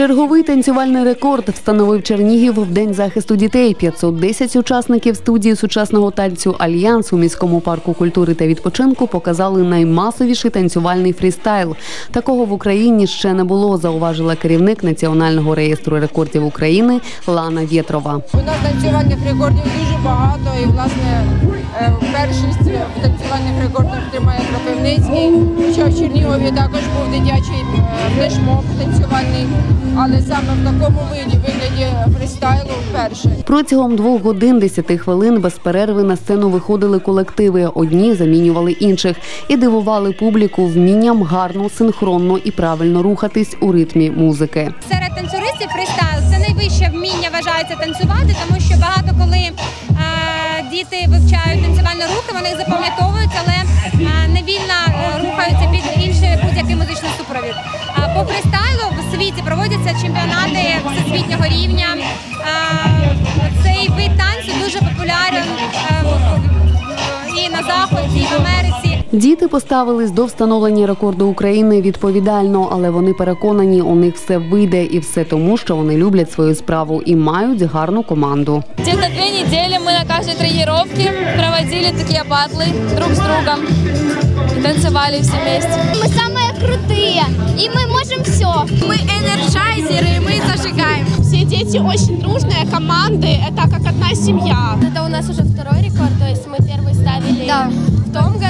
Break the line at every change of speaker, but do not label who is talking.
Черговий танцювальний рекорд встановив Чернігів в день захисту дітей. 510 учасників студії сучасного танцю Альянс у міському парку культури та відпочинку показали наймасовіший танцювальний фрістайл. Такого в Україні ще не було, зауважила керівник Національного реєстру рекордів України Лана Вєтрова.
У нас танцювальних рекордів дуже багато, і власне першість в танцювальних рекордах тримає Кропивницький. Хоча в Чернігові також був дитячий е, флешмоб танцювальний, але саме в такому виді вигляді фристайлу вперше.
Протягом двох годин 10 хвилин без перерви на сцену виходили колективи. Одні замінювали інших і дивували публіку вмінням гарно, синхронно і правильно рухатись у ритмі музики.
Серед танцюристів фристайл це найвище вміння вважається танцювати, тому що багато коли е, діти вивчають танцювальні рухи, вони їх запам'ятовують, але не невільно е, рухаються під інший будь-який музичний супровід. По фристайлу в світі проводяться чемпіонати всесвітнього рівня.
Діти поставились до встановлення рекорду України відповідально, але вони переконані, у них все вийде, і все тому, що вони люблять свою справу і мають гарну команду.
Где-то две недели мы на каждой тренировке проводили такие батлы друг с другом и танцевали все вместе.
Мы самые крутые, и мы можем все. Мы энерджайзеры, и мы зажигаем.
Все дети очень дружные, команды, это как одна семья.
Это у нас уже второй рекорд, то есть мы первый ставили в том году.